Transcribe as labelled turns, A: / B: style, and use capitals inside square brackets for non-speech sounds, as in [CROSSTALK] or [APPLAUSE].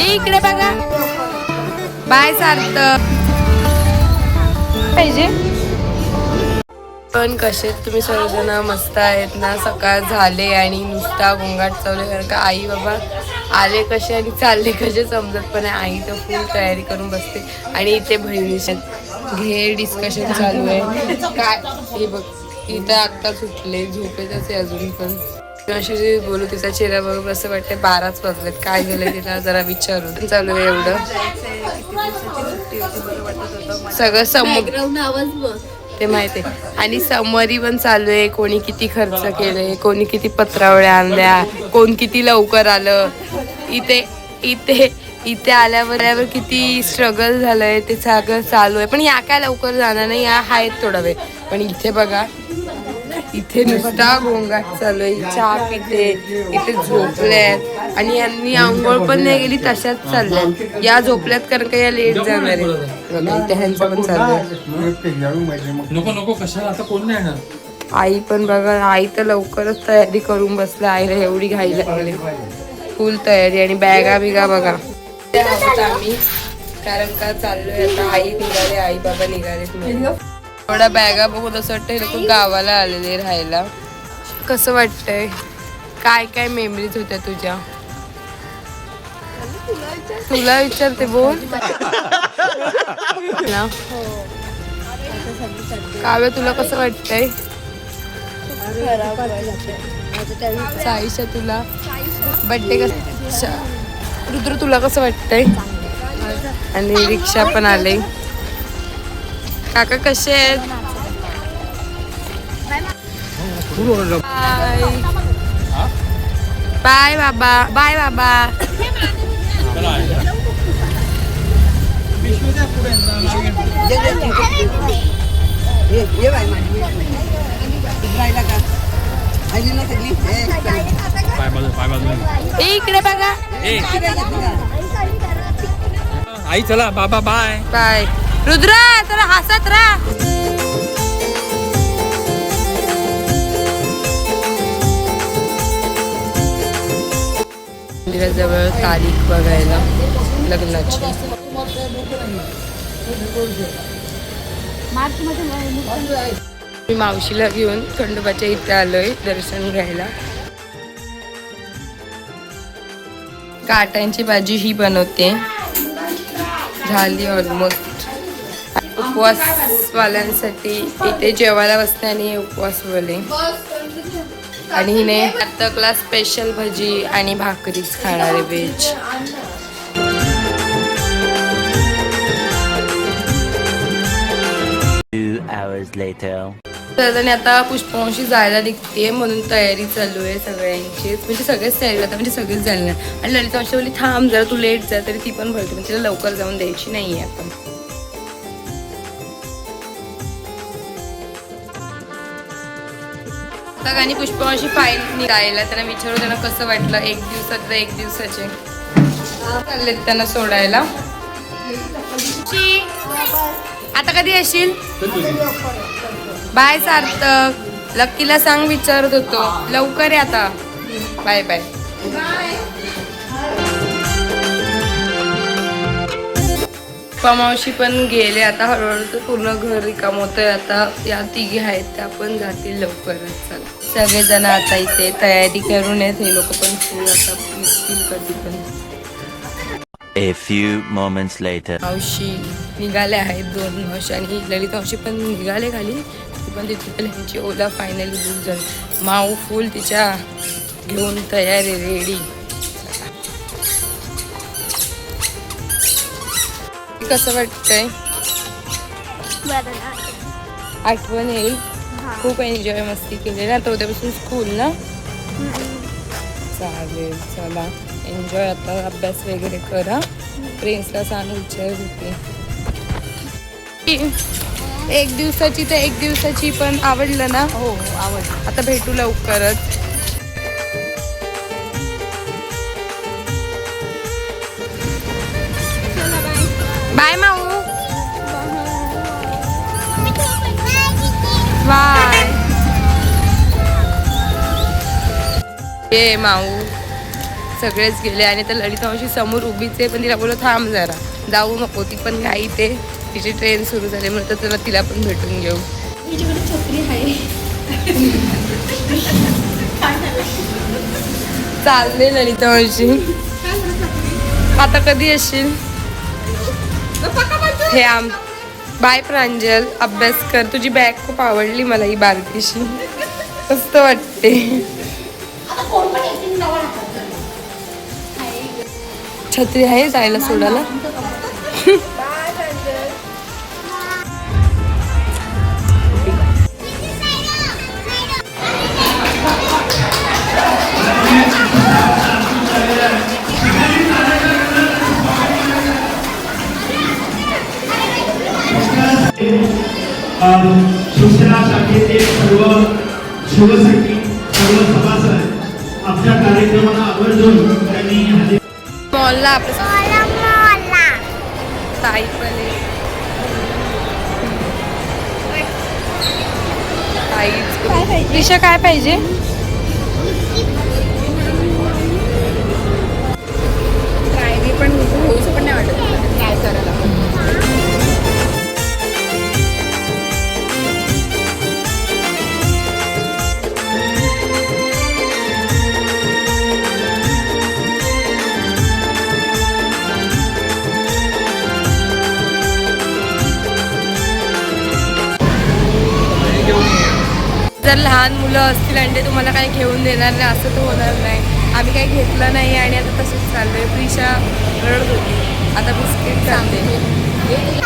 A: इकडे बघा. बाय सार्थ पाहिजे. पण कसे तुम्ही सर्वजण मस्त आहेत ना? सकाळ झाले आणि नुसता गोंगाट चालू कारण का आई बाबा आले कसे आणि चालले कसे समजत पण आहे आई तर फुल तयारी करून बसते. आणि इथे बहिणीचे घे डिस्कशन चालू आहे. काय? हे बघ. इथं आत्ता सुटले झोपेतच आहे अजून पण. अशी बोलू तिचा चेहरा बघून असं वाटते बाराच वाजलेत. काय झालं तिला जरा विचारू चालू आहे एवढं. सगळं समोर. ते माहिती आहे. आणि समरी पण चालू आहे कोणी किती खर्च केले कोणी किती पत्रावळ्या आणल्या कोण किती लवकर आलं. इथे इथे इथे आल्यावर आल्यावर किती स्ट्रगल झालंय ते सगळं चालू आहे. पण या काय लवकर जाणार नाही या आहेत थोडा वेळ. पण इथे बघा इथे नुसता गोंगाट चालू आहे चहा पिते इथे झोपल्यात. आणि यांनी आंघोळ पण नाही गेली तशाच चालल्यात. या झोपल्यात कारण का या लेट जाणार आहे. ह्यांचं पण आई पण बघा आई तर लवकरच तयारी करून बसले. आईला एवढी घाई लागली. फुल तयारी आणि बॅगा बिगा बघा. आम्ही. कारण का चाललोय आता. आई निघाले आई बाबा निघाले थोड्या बॅगा बघून असं वाटतं हे लोक गावाला आलेले राहायला. कसं वाटतंय? काय काय मेमरीज होत्या तुझ्या? तुला विचारते बोल. [LAUGHS] ना. काव्य तुला कसं वाटतंय? साईशा तुला. बड्डे कसं रुद्र तुला कसं वाटतंय? आणि रिक्षा पण आले. काका कसे आहेत? बाय. बाय बाबा. बाय बाबा. इकडे बघा.
B: आई चला. बाबा बाय.
A: बाय. रुद्र तर हसत राहा. मंदिराजवळ तारीख बघायला लग्नाची. मी मावशीला घेऊन खंडोबाच्या इथे आलोय दर्शन घ्यायला. काट्यांची भाजी ही बनवते. झाली ऑलमोस्ट उपवासवाल्यांसाठी इथे जेवायला बसते आणि हे उपवासवाले आणि हिने क्लास स्पेशल भजी आणि भाकरीच खाणार आहे व्हेज आता पुष्पवंशी जायला निघते म्हणून तयारी चालू आहे सगळ्यांची. म्हणजे सगळेच तयारी करतात म्हणजे सगळेच जायला आणि ललिता बोलली थांब जरा तू लेट जा तरी ती पण भरते म्हणजे तिला लवकर जाऊन द्यायची नाही आहे आपण. आता आणि पुष्पवंशी फाईल निघायला. त्यांना विचारू त्यांना कसं वाटलं एक दिवसात एक दिवसाचे. चाललेत त्यांना सोडायला. आता कधी येशील? बाय सार्थक. लक्कीला सांग विचारत होतो. लवकर आहे आता. Bye bye. पमावशी पण गेले. आता हळूहळू तर पूर्ण घर रिकाम होतंय. आता या तिघी आहेत त्या पण जातील लवकरच. चला. सगळेजण आता इथे तयारी करून येत हे लोक पण फुल आता निघतील कधी पण
C: A few moments later.
A: मावशी निघाले आहेत दोन मावशी आणि ललित मावशी पण निघाले खाली. ती पण तिथे ह्यांची ओला फायनली बुक झाली. माऊ फुल तिच्या घेऊन तयारी रेडी कसं वाटतंय? आठवण येईल. खूप एन्जॉय मस्ती केली ना तर उद्यापासून स्कूल ना? चालेल चला. एन्जॉय आता अभ्यास वगैरे करा. प्रिन्सला सांग विचार होते. एक दिवसाची तर एक दिवसाची पण आवडलं ना?
D: हो आवड
A: आता भेटू लवकरच. बाय माऊ बाय ये माऊ. सगळेच गेले आणि तर ललिता मावशी समोर उभीच आहे पण तिला बोललो थांब जरा. जाऊ नको ती पण घाई ते. तिची ट्रेन सुरू झाली म्हणून तर तुला तिला पण भेटून घेऊ. चालले ललिता मावशी. आता कधी येशील? हे आम बाय प्रांजल अभ्यास कर. तुझी बॅग खूप आवडली मला ही बारकीशी. मस्त वाटते. छत्री आहे जायला सोडायला.
E: शिवसेना शाखेचे सर्व शिवसैनिक सर्व सभासद आमच्या कार्यक्रमाला आवर्जून त्यांनी हजेरी
A: मॉलला आपल्या ताई पण. ताईच दिशा काय पाहिजे?
D: पण होऊच पण नाही वाटत.
A: जर लहान मुलं असतील आणि ते तुम्हाला काही घेऊन देणार नाही असं तर होणार नाही. आम्ही काही घेतलं नाही आणि आता तसंच चाललंय. प्रिशा रडत होती. आता बिस्किट चालते